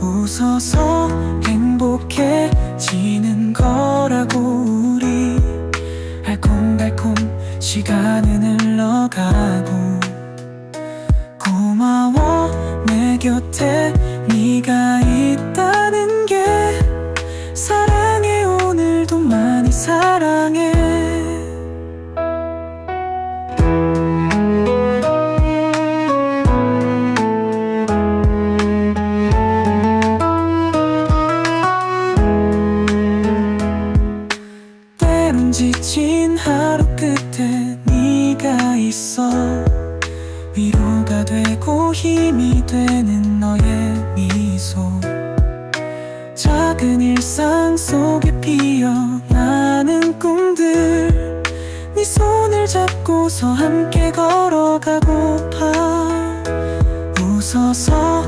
웃어서 행복해지는 거라고 우리. 알콩달콩 시간은 흘러가고. 고마워 내 곁에 네가 있다는 게. 사랑해 오늘도 많이 사랑해 지친 하루 끝에 네가 있어. 위로가 되고 힘이 되는 너의 미소. 작은 일상 속에 피어나는 꿈들. 네 손을 잡고서 함께 걸어가고파. 웃어서